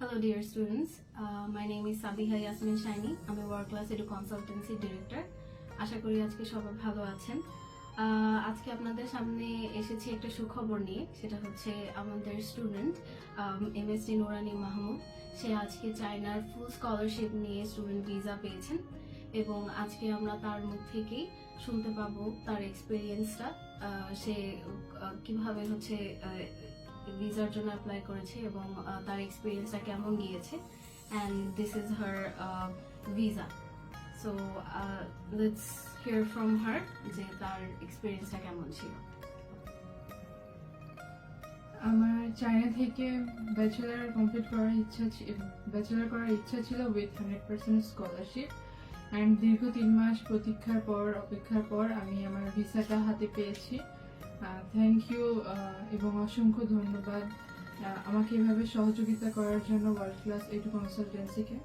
Hello, dear students. Uh, my name is Sabiha Yasmin Shaini. I'm a World Class Edu Consultancy Director. আশা করি আজকে সবাই ভালো আছেন আজকে আপনাদের সামনে এসেছি একটা সুখবর নিয়ে সেটা হচ্ছে আমাদের student M S D Norani Mahmud সে আজকে চায়নার ফুল স্কলারশিপ নিয়ে স্টুডেন্ট ভিসা পেয়েছেন এবং আজকে আমরা তার মুখ থেকেই শুনতে পাবো তার এক্সপিরিয়েন্সটা সে কীভাবে হচ্ছে ভিসার জন্য অ্যাপ্লাই করেছে এবং তার এক্সপিরিয়েন্সটা কেমন গিয়েছে and this is her visa so let's hear from her যে তার এক্সপিরিয়েন্সটা কেমন ছিল। আমার চায়না থেকে ব্যাচেলার কমপ্লিট করার ইচ্ছা ব্যাচেলার করার ইচ্ছা ছিল with hundred percent scholarship and দীর্ঘ তিন মাস প্রতীক্ষার পর, অপেক্ষার পর আমি আমার ভিসাটা হাতে পেয়েছি। থ্যাংক ইউ এবং অসংখ্য ধন্যবাদ। আমাকে এভাবে সহযোগিতা করার জন্য ওয়ার্ল্ড ক্লাস এডু কনসালটেন্সিকে